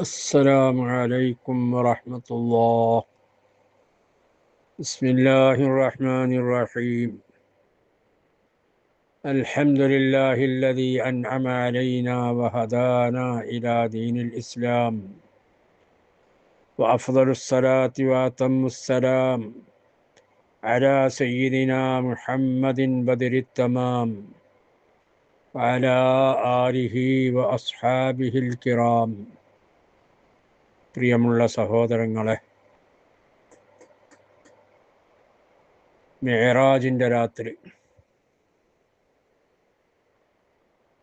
السلام عليكم ورحمة الله. بسم الله الرحمن الرحيم. الحمد لله الذي أنعم علينا وهدانا إلى دين الإسلام. وأفضل الصلاة وأتم السلام على سيدنا محمد بدر التمام وعلى آله وأصحابه الكرام. പ്രിയമുള്ള സഹോദരങ്ങളെ മേറാജിന്റെ രാത്രി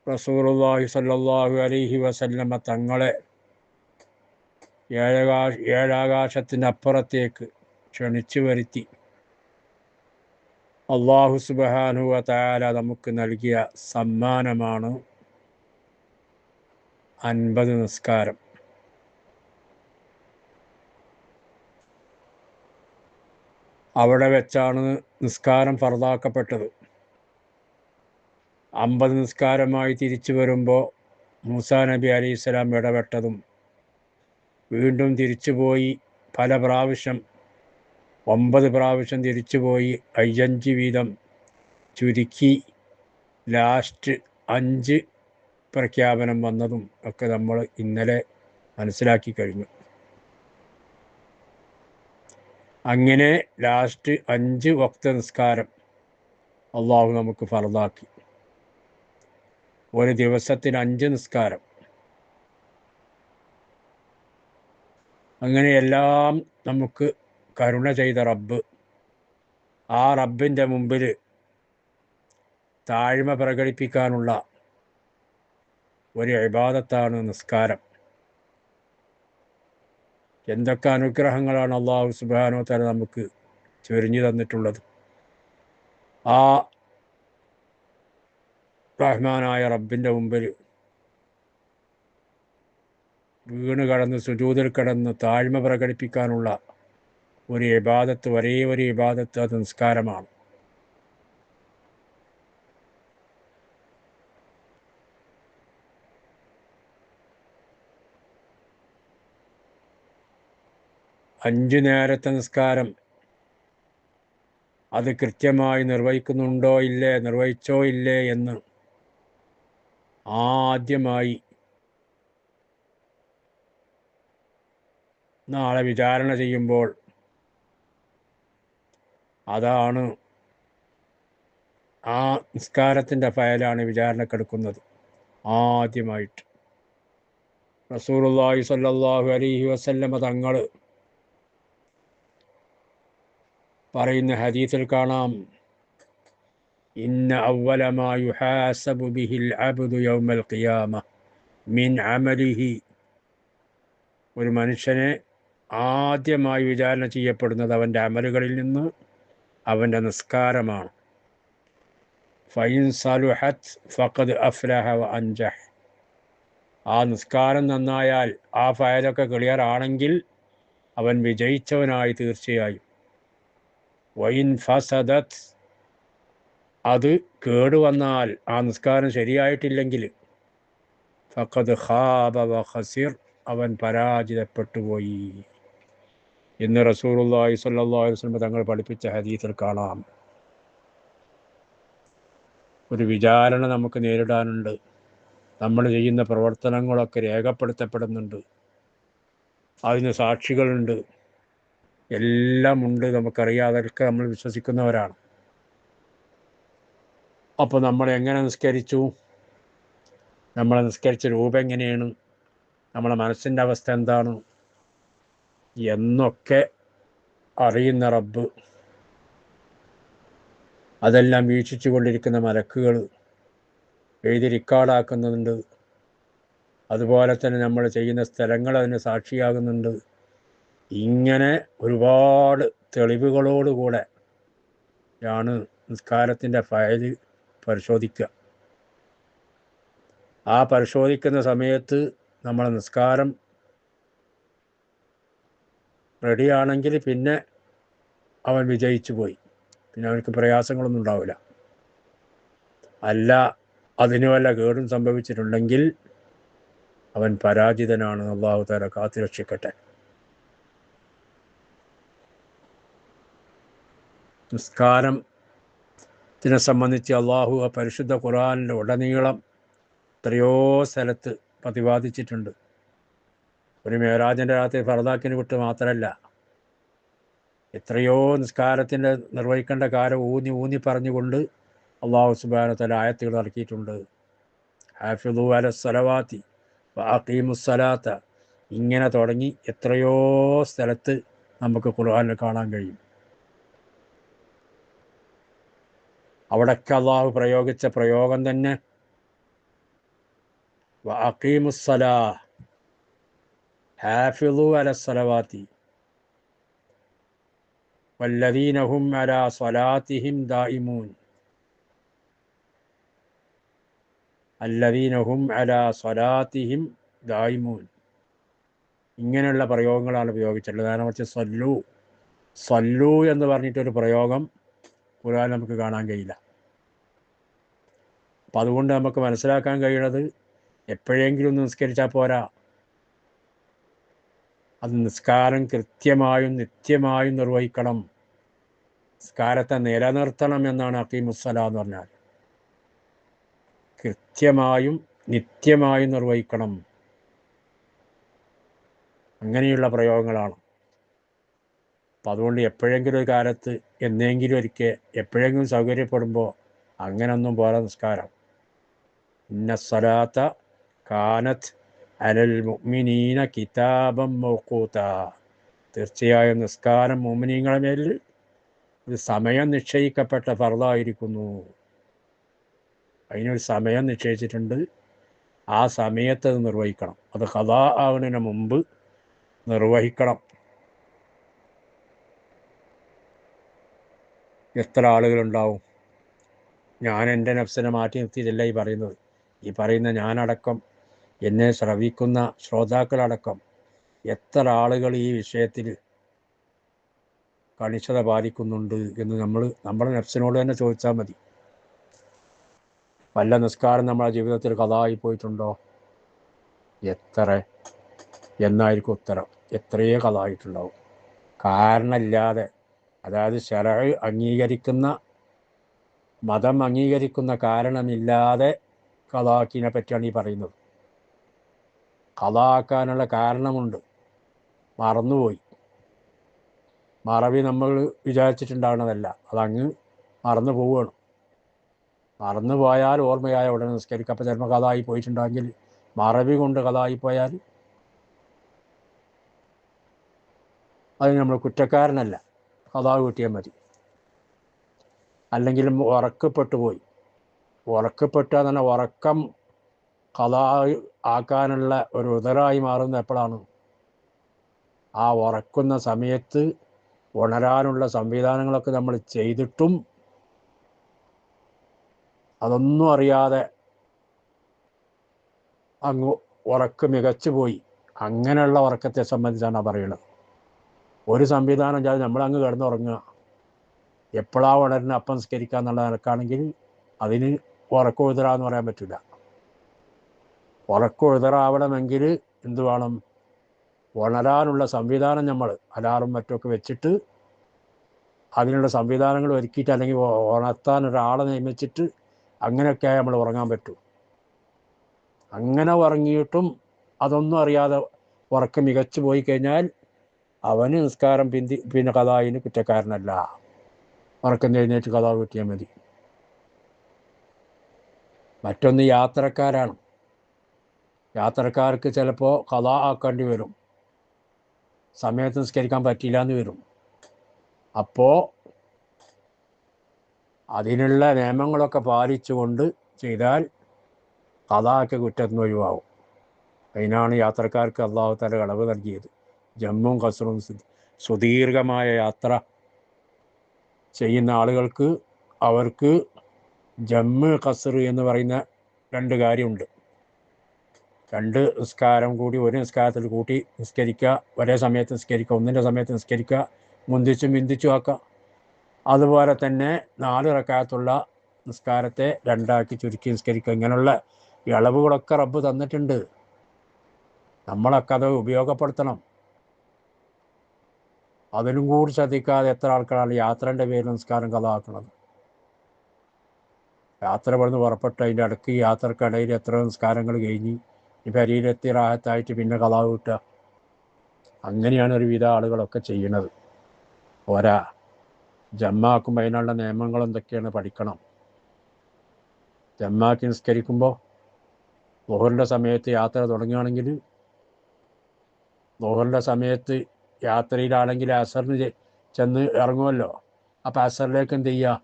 റസൂറുല്ലാഹി സല്ലാഹു അലൈഹി വസല്ലമ തങ്ങളെ ഏഴകാ ഏഴാകാശത്തിനപ്പുറത്തേക്ക് ക്ഷണിച്ചു വരുത്തി. അള്ളാഹു സുബാനുവ താല നമുക്ക് നൽകിയ സമ്മാനമാണ് അൻപത് നിസ്കാരം. അവിടെ വെച്ചാണ് നിസ്കാരം ഫറദാക്കപ്പെട്ടത് അമ്പത് നിസ്കാരമായി തിരിച്ചു വരുമ്പോൾ മൂസാ നബി അലി ഇസ്ലാം ഇടപെട്ടതും വീണ്ടും തിരിച്ചുപോയി പല പ്രാവശ്യം ഒമ്പത് പ്രാവശ്യം തിരിച്ചുപോയി അയ്യഞ്ച് വീതം ചുരുക്കി ലാസ്റ്റ് അഞ്ച് പ്രഖ്യാപനം വന്നതും ഒക്കെ നമ്മൾ ഇന്നലെ മനസ്സിലാക്കി കഴിഞ്ഞു. അങ്ങനെ ലാസ്റ്റ് അഞ്ച് വക്ത നിസ്കാരം അള്ളാഹു നമുക്ക് ഫറദാക്കി ഒരു ദിവസത്തിന് അഞ്ച് നിസ്കാരം. അങ്ങനെയെല്ലാം നമുക്ക് കരുണ ചെയ്ത റബ്ബ് ആ റബ്ബിന്റെ മുമ്പിൽ താഴ്മ പ്രകടിപ്പിക്കാനുള്ള ഒരു ഇബാദത്താണ് നിസ്കാരം. എന്തൊക്കെ അനുഗ്രഹങ്ങളാണ് അള്ളാഹു സുബാനോ തല നമുക്ക് ചൊരിഞ്ഞു തന്നിട്ടുള്ളത്. ആ റഹ്മാനായ റബ്ബിന്റെ മുമ്പിൽ വീണ് കടന്ന് സുജൂതിൽ കടന്ന് താഴ്മ പ്രകടിപ്പിക്കാനുള്ള ഒരു ഇബാദത്ത് ഒരേ ഒരു ഇബാദത്ത് അത് നിസ്കാരമാണ്. അഞ്ചു നേരത്തെ നിസ്കാരം. അത് കൃത്യമായി നിർവഹിക്കുന്നുണ്ടോ ഇല്ലേ നിർവഹിച്ചോ ഇല്ലേ എന്ന് ആദ്യമായി നാളെ വിചാരണ ചെയ്യുമ്പോൾ അതാണ് ആ നിസ്കാരത്തിന്റെ ഫയലാണ് വിചാരണക്കെടുക്കുന്നത് ആദ്യമായിട്ട്. റസൂറുല്ലാഹി സല്ലാഹു അലഹി വസല്ലമ തങ്ങൾ പറയുന്ന ഹദീസിൽ കാണാം. ഇന്ന അവലമാ യുഹാസബു ബിഹിൽ യൗമൽ ഖിയാമ. മിൻ ഒരു മനുഷ്യനെ ആദ്യമായി വിചാരണ ചെയ്യപ്പെടുന്നത് അവന്റെ അമലുകളിൽ നിന്ന് അവന്റെ നിസ്കാരമാണ്. ഫൈൻ സലുഹത്ത് ഫഖദ് അഫ്ലഹ വ ആ നിസ്കാരം നന്നായാൽ ആ ഫയലൊക്കെ ക്ലിയർ ആണെങ്കിൽ അവൻ വിജയിച്ചവനായി തീർച്ചയായും. വൈൻ ഫസദത്ത് അത് കേടുവന്നാൽ ആ നിസ്കാരം ശരിയായിട്ടില്ലെങ്കിൽ ഫഖദ് ഖാബ വ ഖസിർ അവൻ പരാജയപ്പെട്ടു പോയി. എന്ന് റസൂലുള്ളാഹി സ്വല്ലല്ലാഹു വസല്ലം തങ്ങൾ പഠിപ്പിച്ച ഹദീസിൽ കാണാം. ഒരു വിചാരണ നമുക്ക് നേരിടാനുണ്ട്. നമ്മൾ ചെയ്യുന്ന പ്രവർത്തനങ്ങളൊക്കെ രേഖപ്പെടുത്തപ്പെടുന്നുണ്ട്. അതിന് സാക്ഷികളുണ്ട്. എല്ലാം ഉണ്ട് നമുക്കറിയാതൊക്കെ നമ്മൾ വിശ്വസിക്കുന്നവരാണ്. അപ്പോൾ നമ്മൾ എങ്ങനെ നിസ്കരിച്ചു? നമ്മൾ നിസ്കരിച്ച രൂപം എങ്ങനെയാണ്? നമ്മളെ മനസ്സിന്റെ അവസ്ഥ എന്താണ്? എന്നൊക്കെ അറിയുന്ന റബ്ബ് അതെല്ലാം വീക്ഷിച്ചു കൊണ്ടിരിക്കുന്ന മലക്കുകൾ എഴുതി റിക്കാർഡാക്കുന്നുണ്ട് അതുപോലെ തന്നെ നമ്മൾ ചെയ്യുന്ന സ്ഥലങ്ങൾ അതിന് സാക്ഷിയാകുന്നുണ്ട്. ഇങ്ങനെ ഒരുപാട് തെളിവുകളോടുകൂടെ ആണ് നിസ്കാരത്തിന്റെ ഫയൽ പരിശോധിക്കുക. ആ പരിശോധിക്കുന്ന സമയത്ത് നമ്മൾ നിസ്കാരം റെഡിയാണെങ്കിൽ പിന്നെ അവൻ വിജയിച്ചു പോയി. പിന്നെ അവനക്ക് പ്രയാസങ്ങളൊന്നും ഉണ്ടാവില്ല. അല്ല അതിനു വല്ല കേടും സംഭവിച്ചിട്ടുണ്ടെങ്കിൽ അവൻ പരാജിതനാണ് അള്ളാഹു താല കാത്തുരക്ഷിക്കട്ടെ. നിസ്കാരത്തിനെ സംബന്ധിച്ച് അള്ളാഹു ആ പരിശുദ്ധ ഖുറാനിന്റെ ഉടനീളം എത്രയോ സ്ഥലത്ത് പ്രതിപാദിച്ചിട്ടുണ്ട്. ഒരു മേരാജന്റെ രാത്രി ഫറദാക്കിന് വിട്ട് മാത്രമല്ല എത്രയോ നിസ്കാരത്തിന്റെ നിർവഹിക്കേണ്ട കാര്യം ഊന്നി ഊന്നി പറഞ്ഞുകൊണ്ട് അള്ളാഹു സുബാനത്തല ആയത്തുകൾ ഇറക്കിയിട്ടുണ്ട്. ഹാഫിദു അല സലവാത്തി ഇങ്ങനെ തുടങ്ങി എത്രയോ സ്ഥലത്ത് നമുക്ക് ഖുർആനിൽ കാണാൻ കഴിയും. അവിടെ അള്ളാഹു പ്രയോഗിച്ച പ്രയോഗം തന്നെ. ഹാഫിളു ദായിമൂൻ ദായിമൂൻ ഇങ്ങനെയുള്ള പ്രയോഗങ്ങളാണ് ഉപയോഗിച്ചിട്ടുള്ളത്. കാരണം വെച്ചാൽ സല്ലു. സല്ലു എന്ന് പറഞ്ഞിട്ടൊരു പ്രയോഗം ഖുർആൻ നമുക്ക് കാണാൻ കഴിയില്ല. അപ്പം അതുകൊണ്ട് നമുക്ക് മനസ്സിലാക്കാൻ കഴിയുന്നത് എപ്പോഴെങ്കിലും നിസ്കരിച്ചാൽ പോരാ. അത് നിസ്കാരം കൃത്യമായും നിത്യമായും നിർവഹിക്കണം. നിസ്കാരത്തെ നിലനിർത്തണം എന്നാണ് അക്കീമുസ്സല എന്ന് പറഞ്ഞാൽ. കൃത്യമായും നിത്യമായും നിർവഹിക്കണം. അങ്ങനെയുള്ള പ്രയോഗങ്ങളാണ്. അപ്പം അതുകൊണ്ട് എപ്പോഴെങ്കിലും ഒരു കാലത്ത് എന്നെങ്കിലും ഒരിക്കൽ എപ്പോഴെങ്കിലും സൗകര്യപ്പെടുമ്പോൾ അങ്ങനൊന്നും പോലെ നിസ്കാരം. ഇന്ന സ്വലാത്ത കാനത്ത് അലൽ മുഅ്മിനീന കിതാബം മൗക്കൂത്ത തീർച്ചയായും നിസ്കാരം മുഅ്മിനീങ്ങളുടെ മേൽ ഒരു സമയം നിശ്ചയിക്കപ്പെട്ട ഫർദായിരിക്കുന്നു. അതിനൊരു സമയം നിശ്ചയിച്ചിട്ടുണ്ട്. ആ സമയത്ത് അത് നിർവഹിക്കണം. അത് കഥാ ആവുന്നതിന് മുമ്പ് നിർവഹിക്കണം. എത്ര ആളുകളുണ്ടാവും? ഞാൻ എന്റെ നഫ്സിനെ മാറ്റി നിർത്തിയതല്ല ഈ പറയുന്നത്. ഈ പറയുന്ന ഞാനടക്കം എന്നെ ശ്രവിക്കുന്ന ശ്രോതാക്കളടക്കം എത്ര ആളുകൾ ഈ വിഷയത്തിൽ കണിശത പാലിക്കുന്നുണ്ട് എന്ന് നമ്മൾ നമ്മുടെ നഫ്സിനോട് തന്നെ ചോദിച്ചാൽ മതി. വല്ല നിസ്കാരം നമ്മളെ ജീവിതത്തിൽ കഥായി പോയിട്ടുണ്ടോ? എത്ര? എന്നായിരിക്കും ഉത്തരം. എത്രയേ കഥായിട്ടുണ്ടാവും. കാരണമില്ലാതെ അതായത് ശര അംഗീകരിക്കുന്ന മതം അംഗീകരിക്കുന്ന കാരണമില്ലാതെ കഥാക്കിനെ പറ്റിയാണ് ഈ പറയുന്നത്. കഥാക്കാനുള്ള കാരണമുണ്ട്. മറന്നുപോയി. മറവി നമ്മൾ വിചാരിച്ചിട്ടുണ്ടാകുന്നതല്ല അതങ്ങ് മറന്നു പോവുകയാണ്. മറന്നു പോയാൽ ഓർമ്മയായ ഉടനെ നിസ്കരിക്കുക അപ്പോൾ ചിലപ്പോൾ കഥായി പോയിട്ടുണ്ടെങ്കിൽ മറവി കൊണ്ട് കഥായി പോയാൽ അതിന് നമ്മൾ കുറ്റക്കാരനല്ല. കഥാവ് കിട്ടിയാൽ മതി. അല്ലെങ്കിൽ ഉറക്കപ്പെട്ടു പോയി ഉറക്കപ്പെട്ടാൽ തന്നെ ഉറക്കം കഥാ ആക്കാനുള്ള ഒരു ഉദരായി മാറുന്ന എപ്പോഴാണ്? ആ ഉറക്കുന്ന സമയത്ത് ഉണരാനുള്ള സംവിധാനങ്ങളൊക്കെ നമ്മൾ ചെയ്തിട്ടും അതൊന്നും അറിയാതെ അങ്ങ് ഉറക്ക് മികച്ചു പോയി അങ്ങനെയുള്ള ഉറക്കത്തെ സംബന്ധിച്ചാണ് പറയുന്നത്. ഒരു സംവിധാനം ചെയ്ത് നമ്മളങ്ങ് കിടന്നുറങ്ങുക. എപ്പോഴാ വളരുന്ന അപ്പം സംസ്കരിക്കുക എന്നുള്ള നിനക്കാണെങ്കിൽ അതിന് ഉറക്കം എന്ന് പറയാൻ പറ്റില്ല. ഉറക്കം എഴുതറാവണമെങ്കിൽ എന്ത് വേണം? ഉണരാനുള്ള സംവിധാനം നമ്മൾ അലാറും മറ്റുമൊക്കെ വെച്ചിട്ട് അതിനുള്ള സംവിധാനങ്ങൾ ഒരുക്കിയിട്ട് അല്ലെങ്കിൽ ഉണർത്താൻ ഒരാളെ നിയമിച്ചിട്ട് അങ്ങനെയൊക്കെ നമ്മൾ ഉറങ്ങാൻ പറ്റൂ. അങ്ങനെ ഉറങ്ങിയിട്ടും അതൊന്നും അറിയാതെ ഉറക്കം മികച്ചു പോയി കഴിഞ്ഞാൽ അവന് നിസ്കാരം പിന്തി പിന്നെ കഥായിന് കുറ്റക്കാരനല്ല. ഉറക്കം എഴുന്നേറ്റ് കഥ കിട്ടിയാൽ മതി. മറ്റൊന്ന് യാത്രക്കാരാണ്. യാത്രക്കാർക്ക് ചിലപ്പോൾ കഥ ആക്കേണ്ടി വരും. സമയത്ത് നിസ്കരിക്കാൻ പറ്റില്ല എന്ന് വരും. അപ്പോൾ അതിനുള്ള നിയമങ്ങളൊക്കെ പാലിച്ചുകൊണ്ട് ചെയ്താൽ കഥാക്ക് കുറ്റത്തിന് ഒഴിവാകും. അതിനാണ് യാത്രക്കാർക്ക് അള്ളാഹു തല ഇളവ് നൽകിയത്. ജമ്മും കസറും സുദീർഘമായ യാത്ര ചെയ്യുന്ന ആളുകൾക്ക് അവർക്ക് ജമ്മു കസർ എന്ന് പറയുന്ന രണ്ട് കാര്യമുണ്ട്. രണ്ട് നിസ്കാരം കൂടി ഒരു നിസ്കാരത്തിൽ കൂട്ടി നിസ്കരിക്കുക ഒരേ സമയത്ത് നിസ്കരിക്കുക ഒന്നിന്റെ സമയത്ത് നിസ്കരിക്കുക മുന്തിച്ചും ബിന്ദിച്ചും ആക്കുക. അതുപോലെ തന്നെ നാല് റക്കാത്തുള്ള നിസ്കാരത്തെ രണ്ടാക്കി ചുരുക്കി നിസ്കരിക്കുക. ഇങ്ങനെയുള്ള ഇളവുകളൊക്കെ റബ്ബ് തന്നിട്ടുണ്ട്. നമ്മളൊക്കെ അത് ഉപയോഗപ്പെടുത്തണം. അതിനും കൂടി ശ്രദ്ധിക്കാതെ എത്ര ആൾക്കാരാണ് യാത്രന്റെ പേരിൽ നിസ്കാരം കഥാക്കുന്നത് യാത്ര പറഞ്ഞ് പുറപ്പെട്ട് അതിന്റെ ഇടയ്ക്ക് യാത്രക്കിടയിൽ എത്ര നിസ്കാരങ്ങൾ കഴിഞ്ഞ് ഈ പരിയിലെത്തി റാഹത്തായിട്ട് പിന്നെ കഥാവ് കിട്ടുക. അങ്ങനെയാണ് ഒരുവിധ ആളുകളൊക്കെ ചെയ്യണത് പോരാ. ജമ്മാക്കുമ്പോൾ അതിനുള്ള നിയമങ്ങൾ എന്തൊക്കെയാണ് പഠിക്കണം? ജമ്മാക്കി നിസ്കരിക്കുമ്പോൾ ലോഹറിന്റെ സമയത്ത് യാത്ര തുടങ്ങുകയാണെങ്കിൽ ലോഹറിന്റെ സമയത്ത് യാത്രയിലാണെങ്കിൽ അസറിന് ചെന്ന് ഇറങ്ങുമല്ലോ. അപ്പോൾ അസറിലേക്ക് എന്ത് ചെയ്യുക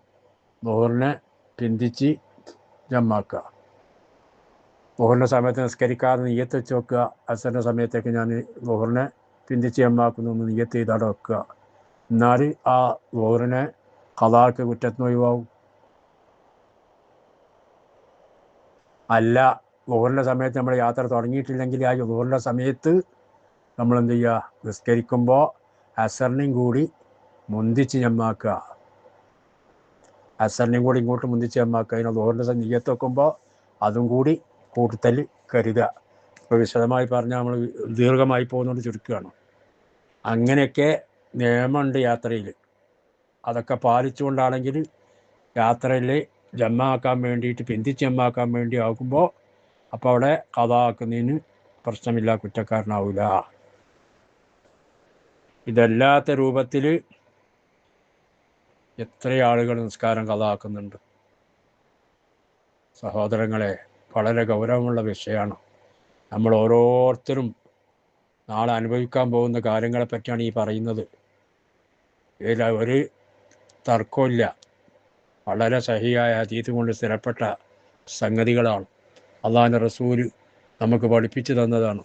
ലോഹറിനെ പിന്തിച്ച് ജമ്മാക്കുക. ലോഹറിന്റെ സമയത്ത് നിസ്കരിക്കാതെ നെയ്യത്ത് വെച്ച് വെക്കുക. അസറിന്റെ സമയത്തേക്ക് ഞാൻ ലോഹറിനെ പിന്തിച്ച് ജമ്മാക്കുന്നു എന്ന് നെയ്യത്ത് ചെയ്തവിടെ വെക്കുക. എന്നാൽ ആ ലോഹറിനെ കഥാക്ക് കുറ്റത്തിന് ഒഴിവാകും. അല്ല ലോഹറിന്റെ സമയത്ത് നമ്മൾ യാത്ര തുടങ്ങിയിട്ടില്ലെങ്കിൽ ആ ലോഹറിന്റെ സമയത്ത് നമ്മൾ എന്ത് ചെയ്യുക നിസ്കരിക്കുമ്പോൾ അസറിനെയും കൂടി മുന്തിച്ച് ചെമ്മാക്കുക അസറിനെയും കൂടി ഇങ്ങോട്ട് മുന്തിച്ച് ചെമ്മാക്കുക അതിന് ലോഹറിന്റെ നീയത്ത് വെക്കുമ്പോൾ അതും കൂടി കൂട്ടത്തിൽ കരുതുക ഇപ്പോൾ വിശദമായി പറഞ്ഞാൽ നമ്മൾ ദീർഘമായി പോകുന്നതുകൊണ്ട് ചുരുക്കുകയാണ് അങ്ങനെയൊക്കെ നിയമമുണ്ട് യാത്രയിൽ അതൊക്കെ പാലിച്ചുകൊണ്ടാണെങ്കിൽ യാത്രയിൽ ജമ്മാക്കാൻ വേണ്ടിയിട്ട് പിന്തിച്ച് ജമ്മാക്കാൻ വേണ്ടി ആകുമ്പോൾ അപ്പോൾ അവിടെ കഥ ആക്കുന്നതിന് പ്രശ്നമില്ല കുറ്റക്കാരനാവില്ല ഇതല്ലാത്ത രൂപത്തിൽ എത്ര ആളുകൾ നിസ്കാരം കഥാക്കുന്നുണ്ട് സഹോദരങ്ങളെ വളരെ ഗൗരവമുള്ള വിഷയമാണ്. നമ്മൾ ഓരോരുത്തരും നാളെ അനുഭവിക്കാൻ പോകുന്ന കാര്യങ്ങളെ പറ്റിയാണ് ഈ പറയുന്നത്. ഇതിൽ ഒരു തർക്കമില്ല വളരെ സഹിയായ അതീത് കൊണ്ട് സ്ഥിരപ്പെട്ട സംഗതികളാണ്. അള്ളാഹാൻ റസൂൽ നമുക്ക് പഠിപ്പിച്ചു തന്നതാണ്.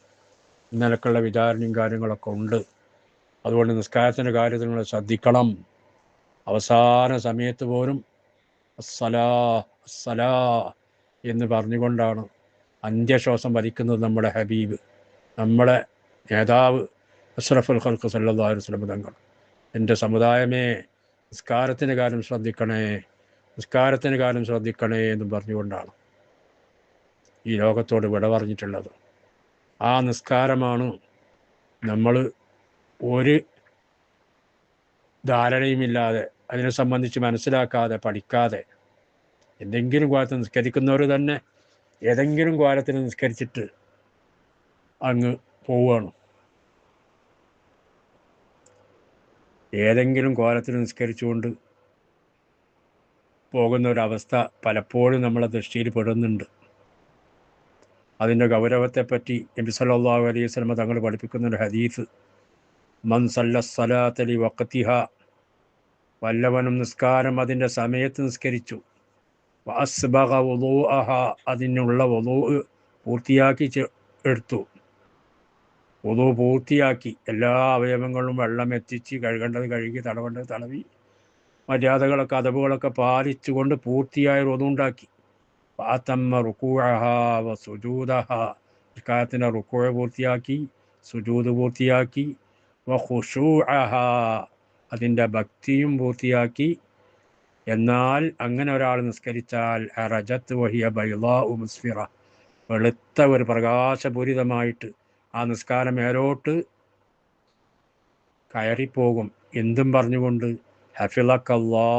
ഇന്നലക്കുള്ള വിചാരണയും കാര്യങ്ങളൊക്കെ ഉണ്ട്. അതുകൊണ്ട് നിസ്കാരത്തിന്റെ കാര്യത്തിൽ നിങ്ങൾ ശ്രദ്ധിക്കണം. അവസാന സമയത്ത് പോലും അസ്സലാ അസ്സലാ എന്ന് പറഞ്ഞുകൊണ്ടാണ് അന്ത്യശ്വാസം വലിക്കുന്നത് നമ്മുടെ ഹബീബ് നമ്മുടെ നേതാവ് അഷ്റഫുൽ ഖൽക്ക് സല്ലാഹു തങ്ങൾ. എന്റെ സമുദായമേ നിസ്കാരത്തിന്റെ കാര്യം ശ്രദ്ധിക്കണേ നിസ്കാരത്തിന്റെ കാര്യം ശ്രദ്ധിക്കണേ എന്ന് പറഞ്ഞുകൊണ്ടാണ് ഈ ലോകത്തോട് വിട പറഞ്ഞിട്ടുള്ളത്. ആ നിസ്കാരമാണ് നമ്മൾ ഒരു ധാരണയുമില്ലാതെ അതിനെ സംബന്ധിച്ച് മനസ്സിലാക്കാതെ പഠിക്കാതെ എന്തെങ്കിലും കാലത്ത് നിസ്കരിക്കുന്നവർ തന്നെ ഏതെങ്കിലും കാലത്തിന് നിസ്കരിച്ചിട്ട് അങ്ങ് പോവുകയാണ്. ഏതെങ്കിലും കോലത്തിൽ നിസ്കരിച്ചുകൊണ്ട് പോകുന്ന ഒരവസ്ഥ പലപ്പോഴും നമ്മളെ ദൃഷ്ടിയിൽ പെടുന്നുണ്ട്. അതിന്റെ ഗൗരവത്തെപ്പറ്റി നബി സല്ലാഹു അലൈഹി സ്വലമ തങ്ങൾ പഠിപ്പിക്കുന്ന ഒരു ഹദീസ് മൻ സല്ല സലാത്തലി വക്കത്തിഹ വല്ലവനും നിസ്കാരം അതിന്റെ സമയത്ത് നിസ്കരിച്ചു. വഅസ്ബഗ അഹ അതിനുള്ള വുളൂ പൂർത്തിയാക്കി എടുത്തു. വുളൂ പൂർത്തിയാക്കി. എല്ലാ അവയവങ്ങളും വെള്ളം എത്തിച്ച് കഴുകേണ്ടത് കഴുകി തടവേണ്ടത് തടവി. മര്യാദകളൊക്കെ അതവുകളൊക്കെ പാലിച്ചുകൊണ്ട് പൂർത്തിയായ റുതുണ്ടാക്കി പാത്തമ്മ റുക്കൂഅഹ സുജൂതഹ ഇക്കാലത്തിന്റെ റുക്കൂഴ പൂർത്തിയാക്കി. സുജൂത് പൂർത്തിയാക്കി. വ ഖുശൂഅഹ അതിന്റെ ഭക്തിയും പൂർത്തിയാക്കി. എന്നാൽ അങ്ങനെ ഒരാൾ നിസ്കരിച്ചാൽ റജത്ത് വഹിയ ബൈലാ ഉസ്ഫിറ വെളുത്ത ഒരു പ്രകാശപൂരിതമായിട്ട് ആ നിസ്കാരം മേലോട്ട് കയറിപ്പോകും. എന്തും പറഞ്ഞുകൊണ്ട് ഹഫിളക്കല്ലാ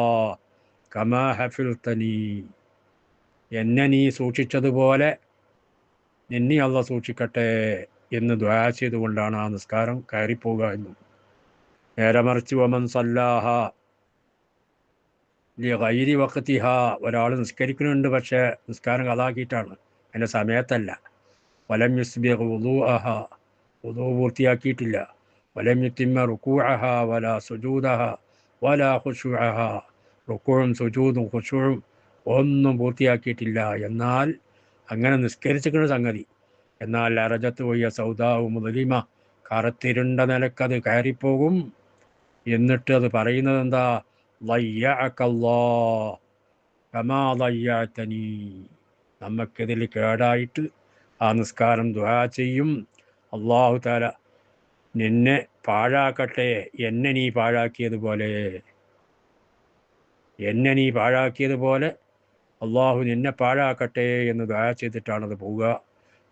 കമാ ഹഫിൽ തനി എന്നെ നീ സൂക്ഷിച്ചതുപോലെ നിന്നെ അല്ല സൂക്ഷിക്കട്ടെ. എന്ന് ദ്വാ ചെയ്തുകൊണ്ടാണ് ആ നിസ്കാരം കയറിപ്പോവുക എന്നും. നേരെ മറിച്ച് വമൻ സല്ലാഹ ഗൈരി വക്കത്തിഹ ഒരാൾ നിസ്കരിക്കുന്നുണ്ട് പക്ഷേ നിസ്കാരം കഥാക്കിയിട്ടാണ് അതിന്റെ സമയത്തല്ല. വലം യുസ്ബിഹ് ഉദു അഹ ഉദു പൂർത്തിയാക്കിയിട്ടില്ല. വലം യുത്തിമ്മ റുക്കു അഹ വല സുജൂദഹ വല ഖുഷു അഹ റുക്കുഴും സുജൂദും ഹുഷുഴും ഒന്നും പൂർത്തിയാക്കിയിട്ടില്ല. എന്നാൽ അങ്ങനെ നിസ്കരിച്ചിരിക്കുന്ന സംഗതി എന്നാൽ അരജത്ത് പോയ സൗദാവ് മുതലിമ കറുത്തിരുണ്ട നിലക്കത് കയറിപ്പോകും. എന്നിട്ട് അത് പറയുന്നത് എന്താ ലയ്യഅക്കല്ലാ കമാ ലയ്യഅതനീ നമുക്കിതിൽ കേടായിട്ട് ആ നിസ്കാരം ദുആ ചെയ്യും. അള്ളാഹു താല നിന്നെ പാഴാക്കട്ടെ എന്നെ നീ പാഴാക്കിയതുപോലെ എന്നെ നീ പാഴാക്കിയതുപോലെ അള്ളാഹു നിന്നെ പാഴാക്കട്ടെ എന്ന് ദുആ ചെയ്തിട്ടാണത് പോവുക.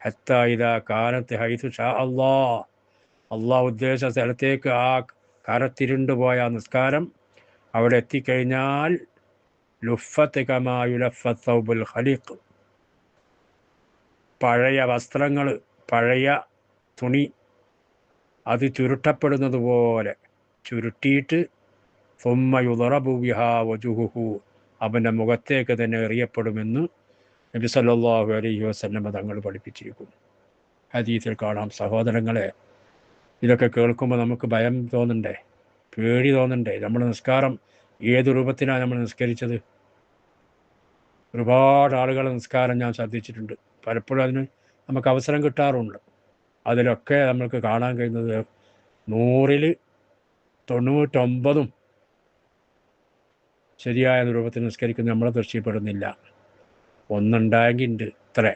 ഹത്ത ഇതാ കാലത്ത് ഹൈതു ഷാ അള്ളാ അള്ളാഹ് ഉദ്ദേശ സ്ഥലത്തേക്ക് ആ കരത്തിരുണ്ട് പോയ ആ നിസ്കാരം അവിടെ എത്തിക്കഴിഞ്ഞാൽ ലുഫത്ത് കമായുലഫത്തൗബുൽ ഖലീഖ്. പഴയ വസ്ത്രങ്ങൾ പഴയ തുണി അത് ചുരുട്ടപ്പെടുന്നത് പോലെ ചുരുട്ടിയിട്ട് സുമ്മ യുദറബു ബിഹാ വജുഹുഹു അവന്റെ മുഖത്തേക്ക് തന്നെ എറിയപ്പെടുമെന്ന് നബി സല്ലാഹു അലൈഹി വസ്ലമ തങ്ങൾ പഠിപ്പിച്ചിരിക്കുന്നു. ഹദീസിൽ കാണാം സഹോദരങ്ങളെ ഇതൊക്കെ കേൾക്കുമ്പോൾ നമുക്ക് ഭയം തോന്നണ്ടേ? പേടി തോന്നണ്ടേ? നമ്മൾ നിസ്കാരം ഏത് രൂപത്തിലാണ് നമ്മൾ നിസ്കരിച്ചത്? ഒരുപാട് ആളുകളെ നിസ്കാരം ഞാൻ ശ്രദ്ധിച്ചിട്ടുണ്ട്. പലപ്പോഴും അതിന് നമുക്ക് അവസരം കിട്ടാറുണ്ട്. അതിലൊക്കെ നമ്മൾക്ക് കാണാൻ കഴിയുന്നത് നൂറിൽ തൊണ്ണൂറ്റൊമ്പതും ശരിയായ രൂപത്തിൽ നിസ്കരിക്കുന്ന നമ്മളെ ദൃശ്യപ്പെടുന്നില്ല. ഒന്നുണ്ടായെങ്കിൽ ഉണ്ട് ഇത്ര.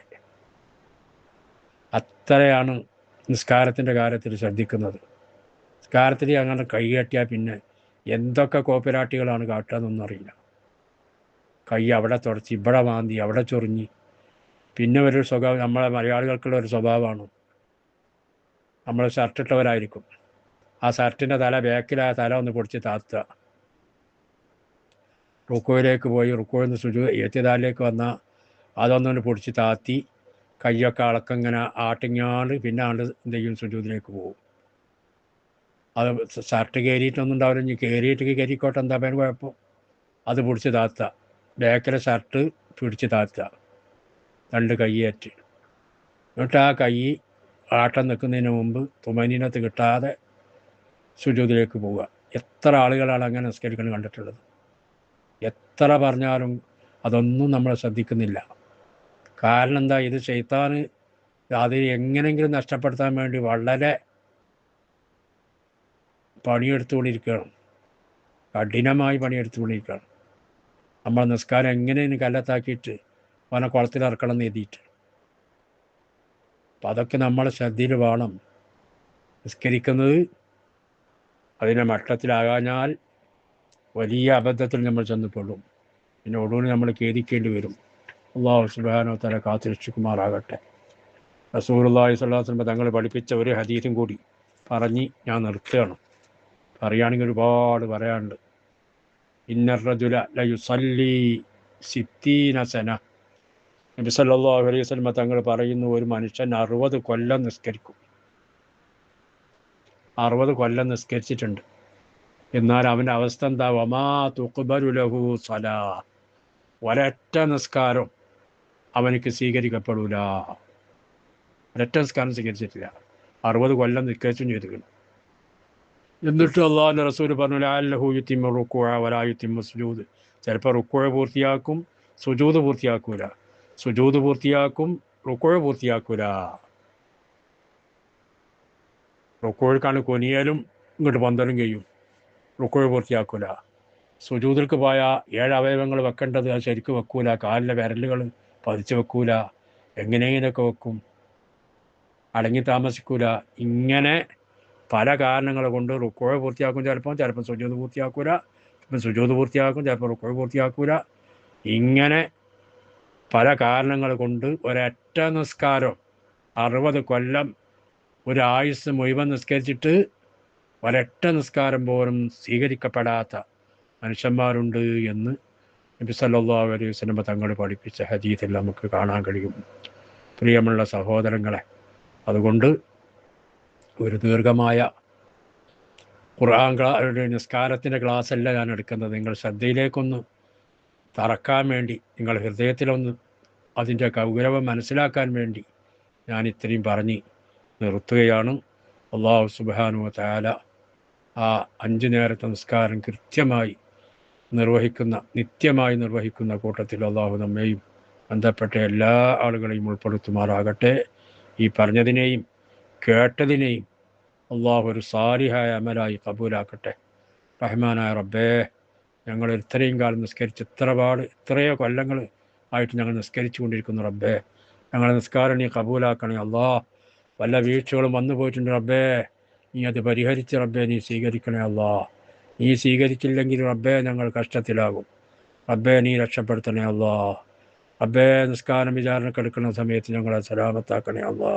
അത്രയാണ് നിസ്കാരത്തിന്റെ കാര്യത്തിൽ ശ്രദ്ധിക്കുന്നത്. നിസ്കാരത്തിൽ അങ്ങനെ കൈകെട്ടിയാൽ പിന്നെ എന്തൊക്കെ കോപ്പിരാട്ടികളാണ് കാട്ടുകയെന്നൊന്നും അറിയില്ല. കൈ അവിടെ തുടച്ച് ഇവിടെ മാന്തി അവിടെ ചൊറിഞ്ഞ്. പിന്നെ ഒരു സ്വഭാവം നമ്മളെ മലയാളികൾക്കുള്ള ഒരു സ്വഭാവമാണ്. നമ്മൾ ഷർട്ട് ഷർട്ടിട്ടവരായിരിക്കും. ആ ഷർട്ടിന്റെ തല ബാക്കിലായ തല ഒന്ന് പൊടിച്ച് താത്തുക. റുക്കോയിലേക്ക് പോയി റുക്കോയിൽ നിന്ന് സുജു എത്തിയതാലിലേക്ക് വന്ന അതൊന്നൊന്ന് പൊടിച്ച് താത്തി കയ്യൊക്കെ അളക്കം ഇങ്ങനെ ആട്ടിങ്ങാണ്ട് പിന്നെ ആണ്ട് എന്ത് ചെയ്യും സുജൂതിലേക്ക് പോകും അത് ഷർട്ട് കയറിയിട്ടൊന്നും ഉണ്ടാവില്ല ഇനി കയറിയിട്ട് കയറിക്കോട്ടെ എന്താ പേര് കുഴപ്പം? അത് പൊടിച്ച് താത്ത. ബാക്കിലെ ഷർട്ട് പിടിച്ച് താത്ത. രണ്ട് കൈയേറ്റ് എന്നിട്ട് ആ കൈ ആട്ടം നിൽക്കുന്നതിന് മുമ്പ് തുമനീനത്ത് കിട്ടാതെ സുജൂതിലേക്ക് പോവുക. എത്ര ആളുകളാണ് അങ്ങനെ നിസ്കരിക്കണം കണ്ടിട്ടുള്ളത്? എത്ര പറഞ്ഞാലും അതൊന്നും നമ്മൾ ശ്രദ്ധിക്കുന്നില്ല. കാരണം എന്താ? ഇത് ചെയ്ത്താന് അത് എങ്ങനെങ്കിലും നഷ്ടപ്പെടുത്താൻ വേണ്ടി വളരെ പണിയെടുത്തുകൊണ്ടിരിക്കുകയാണ്. കഠിനമായി പണിയെടുത്തുകൊണ്ടിരിക്കുകയാണ്. നമ്മൾ നിസ്കാരം എങ്ങനെയും കല്ലത്താക്കിയിട്ട് അവനെ കുളത്തിലിറക്കണം എന്ന് എഴുതിയിട്ട്. അപ്പം അതൊക്കെ നമ്മളെ ശ്രദ്ധയിൽ വേണം. നിസ്കരിക്കുന്നത് അതിനെ മട്ടത്തിലാകാഞ്ഞാൽ വലിയ അബദ്ധത്തിൽ നമ്മൾ ചെന്നപ്പെടും പിന്നെ ഒടുവിന് നമ്മൾ ഖേദിക്കേണ്ടി വരും. അള്ളാഹു സുബാനോ തല കാത്തിരക്ഷിക്കുമാറാകട്ടെ. റസൂർല്ലാഹി സ്വല്ലാസ്ലമ തങ്ങൾ പഠിപ്പിച്ച ഒരു ഹദീസും കൂടി പറഞ്ഞ് ഞാൻ നിർത്തുകയാണ്. പറയുകയാണെങ്കിൽ ഒരുപാട് പറയാനുണ്ട്. ഇന്നറജുല ലയുസല്ലി സിത്തീന സന. നബി സല്ലാഹു അലൈഹി സ്വലമ തങ്ങൾ പറയുന്നു ഒരു മനുഷ്യൻ അറുപത് കൊല്ലം നിസ്കരിക്കും. അറുപത് കൊല്ലം നിസ്കരിച്ചിട്ടുണ്ട്. എന്നാൽ അവന്റെ അവസ്ഥ എന്താ? വമാ തുക്ബരുലഹു സലാ. ഒരൊറ്റ നിസ്കാരം അവനിക്ക് സ്വീകരിക്കപ്പെടൂല. ഒരൊറ്റ നിസ്കാരം സ്വീകരിച്ചിട്ടില്ല. അറുപത് കൊല്ലം നിസ്കരിച്ചും ചെയ്തിരിക്കുന്നു. എന്നിട്ട് അള്ളാഹു റസൂൽ പറഞ്ഞു ലാലഹു യുത്തിമ റുക്കുഴ വലായുത്തിമ സുജൂദ്. ചിലപ്പോൾ റുക്കുഴ പൂർത്തിയാക്കും സുജൂദ് പൂർത്തിയാക്കൂല. സുജൂദ് പൂർത്തിയാക്കും റുക്കുഴ പൂർത്തിയാക്കൂല. റുക്കുഴക്കാണ് കൊനിയാലും ഇങ്ങോട്ട് പന്തലും കഴിയും റുക്കുഴ പൂർത്തിയാക്കൂല. സുജൂതിൽക്ക് പോയ ഏഴ് അവയവങ്ങൾ വെക്കേണ്ടത് ശരിക്കും വെക്കൂല. കാലിലെ വിരലുകൾ പതിച്ച് വെക്കൂല. എങ്ങനെയെങ്കിലൊക്കെ വെക്കും. അടങ്ങി താമസിക്കൂല. ഇങ്ങനെ പല കാരണങ്ങൾ കൊണ്ട് റുക്കോഴ പൂർത്തിയാക്കും. ചിലപ്പം ചിലപ്പം സുജോത് പൂർത്തിയാക്കൂല. ചിലപ്പം സുജോത് പൂർത്തിയാക്കും. ചിലപ്പോൾ റുക്കോഴ പൂർത്തിയാക്കൂല. ഇങ്ങനെ പല കാരണങ്ങൾ കൊണ്ട് ഒരൊറ്റ നിസ്കാരം അറുപത് കൊല്ലം ഒരു ആയുസ് മുഴുവൻ നിസ്കരിച്ചിട്ട് ഒരൊറ്റ നിസ്കാരം പോലും സ്വീകരിക്കപ്പെടാത്ത മനുഷ്യന്മാരുണ്ട് എന്ന് നബി സല്ലല്ലാഹു അലൈഹി വസല്ലം തങ്ങൾ പഠിപ്പിച്ച ഹദീസിൽ നമുക്ക് കാണാൻ കഴിയും. പ്രിയമുള്ള സഹോദരങ്ങളെ അതുകൊണ്ട് ഒരു ദീർഘമായ ഖുർആൻ ക്ലാ നിസ്കാരത്തിന്റെ അല്ല ഞാൻ എടുക്കുന്നത്. നിങ്ങൾ ശ്രദ്ധയിലേക്കൊന്ന് തറക്കാൻ വേണ്ടി നിങ്ങൾ ഹൃദയത്തിലൊന്ന് അതിന്റെ ഗൗരവം മനസ്സിലാക്കാൻ വേണ്ടി ഞാൻ ഇത്രയും പറഞ്ഞ് നിർത്തുകയാണ്. അള്ളാഹു സുബാനു താല ആ അഞ്ചു നേരത്തെ നിസ്കാരം കൃത്യമായി നിർവഹിക്കുന്ന നിത്യമായി നിർവഹിക്കുന്ന കൂട്ടത്തിൽ അള്ളാഹു നമ്മെയും ബന്ധപ്പെട്ട എല്ലാ ആളുകളെയും ഉൾപ്പെടുത്തുമാറാകട്ടെ. ഈ പറഞ്ഞതിനെയും കേട്ടതിനെയും അള്ളാഹു ഒരു സാരിഹായ അമലായി കബൂലാക്കട്ടെ. റഹ്മാനായ റബ്ബേ ഞങ്ങൾ ഇത്രയും കാലം നിസ്കരിച്ച് ഇത്ര പാട് ഇത്രയോ കൊല്ലങ്ങൾ ആയിട്ട് ഞങ്ങൾ നിസ്കരിച്ചു കൊണ്ടിരിക്കുന്നു റബ്ബേ. ഞങ്ങളെ നിസ്കാരം നീ കബൂലാക്കണേ അള്ളാഹ് വല്ല വീഴ്ചകളും വന്നു പോയിട്ടുണ്ട് റബ്ബേ. നീ അത് പരിഹരിച്ച് റബ്ബേ നീ സ്വീകരിക്കണേ അള്ളാ. നീ സ്വീകരിച്ചില്ലെങ്കിൽ റബ്ബേ ഞങ്ങൾ കഷ്ടത്തിലാകും. റബ്ബേ നീ രക്ഷപ്പെടുത്തണേ അള്ളാ റബ്ബേ നിസ്കാരം വിചാരണ കെടുക്കുന്ന സമയത്ത് ഞങ്ങളെ സലാമത്താക്കണേ അള്ളാ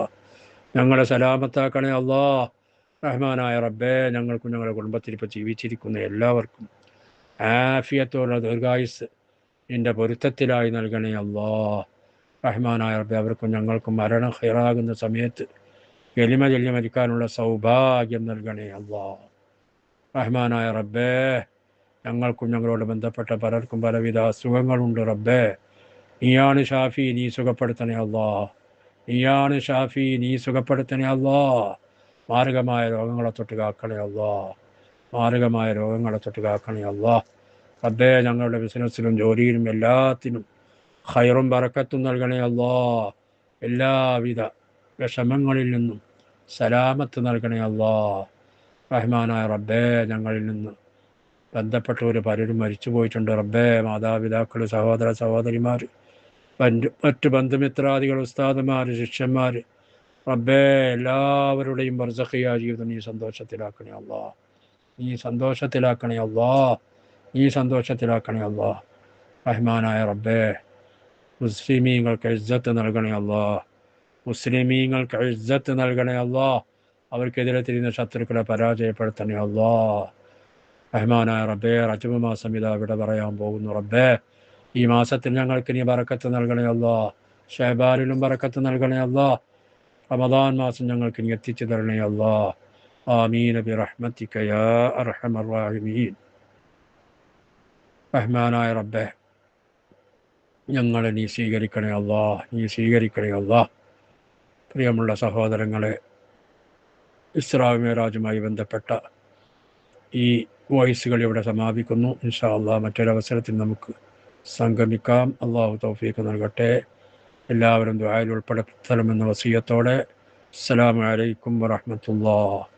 ഞങ്ങളെ സലാമത്താക്കണേ അള്ളാ റഹ്മാനായ റബ്ബേ ഞങ്ങൾക്കും ഞങ്ങളുടെ കുടുംബത്തിൽ ഇപ്പോൾ ജീവിച്ചിരിക്കുന്ന എല്ലാവർക്കും ആഫിയത്തോടുള്ള ദീർഘായുസ് നിന്റെ പൊരുത്തത്തിലായി നൽകണേ അള്ളാ റഹ്മാനായ റബ്ബെ അവർക്കും ഞങ്ങൾക്കും മരണം ഹൈറാകുന്ന സമയത്ത് എലിമ ചൊല്ലി മരിക്കാനുള്ള സൗഭാഗ്യം നൽകണേ അള്ളാ റഹ്മാനായ റബ്ബേ ഞങ്ങൾക്കും ഞങ്ങളോട് ബന്ധപ്പെട്ട പലർക്കും പലവിധ അസുഖങ്ങളുണ്ട് റബ്ബേ. നീയാണ് ഷാഫി നീ സുഖപ്പെടുത്തണേ അള്ളാ നീയാണ് ഷാഫി നീ സുഖപ്പെടുത്തണേ അള്ളാ മാരകമായ രോഗങ്ങളെ തൊട്ട് കാക്കണേ അള്ളാ മാരകമായ രോഗങ്ങളെ തൊട്ട് കാക്കണേ അള്ളാ റബ്ബേ ഞങ്ങളുടെ ബിസിനസ്സിലും ജോലിയിലും എല്ലാത്തിനും ഹൈറും പറക്കത്തും നൽകണേ അള്ളാ എല്ലാവിധ വിഷമങ്ങളിൽ നിന്നും സലാമത്ത് നൽകണേ അള്ളാ റഹ്മാനായ റബ്ബേ ഞങ്ങളിൽ നിന്ന് ബന്ധപ്പെട്ടവർ പലരും മരിച്ചു പോയിട്ടുണ്ട് റബ്ബേ മാതാപിതാക്കൾ സഹോദര സഹോദരിമാർ മറ്റു ബന്ധുമിത്രാദികൾ ഉസ്താദുമാർ ശിഷ്യന്മാർ റബ്ബേ എല്ലാവരുടെയും വർസഖിയ ജീവിതം നീ സന്തോഷത്തിലാക്കണേ അള്ളാ നീ സന്തോഷത്തിലാക്കണേ അള്ളാ നീ സന്തോഷത്തിലാക്കണേ അള്ളാ റഹ്മാനായ റബ്ബേ മുസ്ലിമീങ്ങൾക്ക് ഇജ്ജത്ത് നൽകണേ അള്ളാ മുസ്ലിമീങ്ങൾക്ക് ഇജ്ജത്ത് നൽകണേ അള്ളാ അവർക്കെതിരെ തിരിയുന്ന ശത്രുക്കളെ പരാജയപ്പെടുത്തണേ അള്ളാ. റഹ്മാനായ റബ്ബേ റജബുമാ മാസം ഇതാ ഇവിടെ പറയാൻ പോകുന്നു റബ്ബേ. ഈ മാസത്തിൽ ഞങ്ങൾക്ക് നീ ബറക്കത്ത് നൽകണേ അല്ലാ ഷഹബാലിലും ബറക്കത്ത് നൽകണേ അല്ലാ റമദാൻ മാസം ഞങ്ങൾക്ക് നീ എത്തിച്ചു തരണേ അല്ലാ ആമീൻ. ബി യാ അർഹമർ റഹ്മാനായ റബ്ബേ ഞങ്ങളെ നീ സ്വീകരിക്കണേ അല്ലാ നീ സ്വീകരിക്കണേ അല്ലാ പ്രിയമുള്ള സഹോദരങ്ങളെ ഇസ്രാവ് മേരാജുമായി ബന്ധപ്പെട്ട ഈ വോയിസുകൾ ഇവിടെ സമാപിക്കുന്നു. ഇൻഷാ അള്ളാഹ് മറ്റൊരവസരത്തിൽ നമുക്ക് സംഗമിക്കാം. അള്ളാഹു തൗഫീഖ് നൽകട്ടെ. എല്ലാവരും ദ്വായിൽ ഉൾപ്പെടുത്തണമെന്ന വസീയത്തോടെ. അസ്സലാമു അലൈക്കും വറഹ്മത്തുള്ളാഹി.